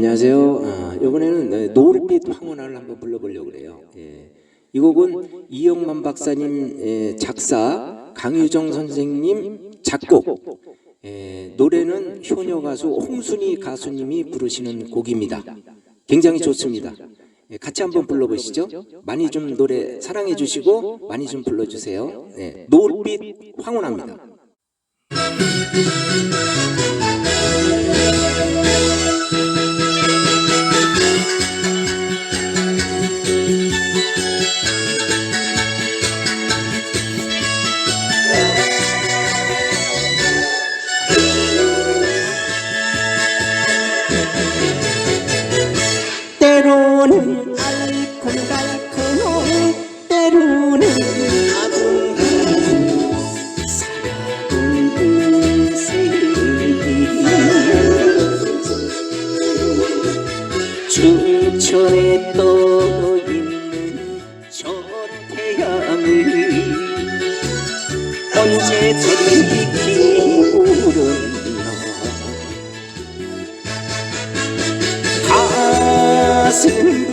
안녕하세요. 아, 이번에는 네, 노을빛 황혼화를 한번 불러보려고 그래요. 예. 이 곡은 이영만 박사님 예, 작사, 강유정 선생님 작곡. 예, 노래는 효녀 가수 홍순희 가수님이 부르시는 곡입니다. 굉장히 좋습니다. 예, 같이 한번 불러보시죠. 많이 좀 노래 사랑해 주시고 많이 좀 불러주세요. 예, 노을빛 황혼화입니다. 춘천에 떠있는 저 태양을 언제 저리 기울었나 가슴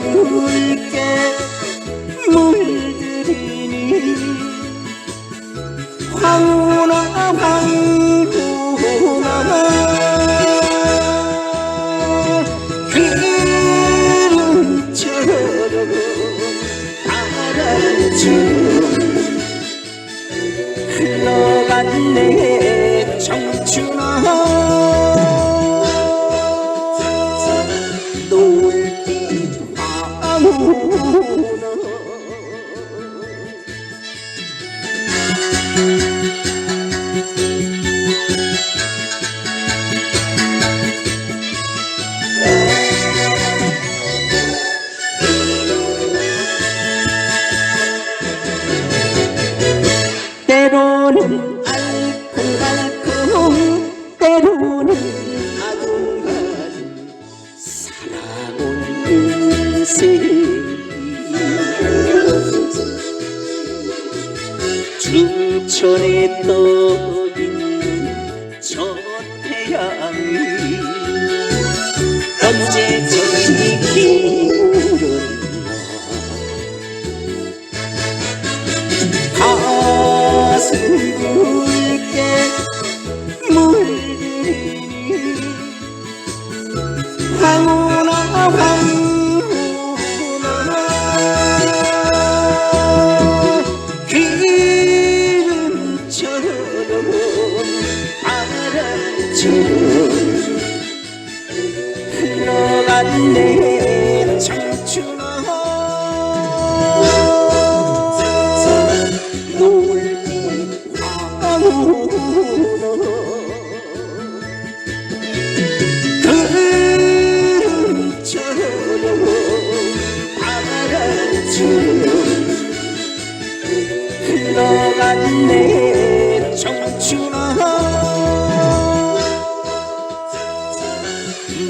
붉게 물들이니 황혼아 황 흘러간 내 때로는 아둥바둥 살아온 인생 춘천에 떠 바람처럼 흘러간 내 청춘아 황혼아 그름처럼 바람처럼 흘러간 내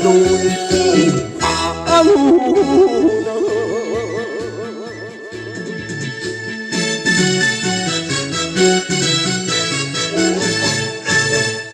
노을빛 황혼아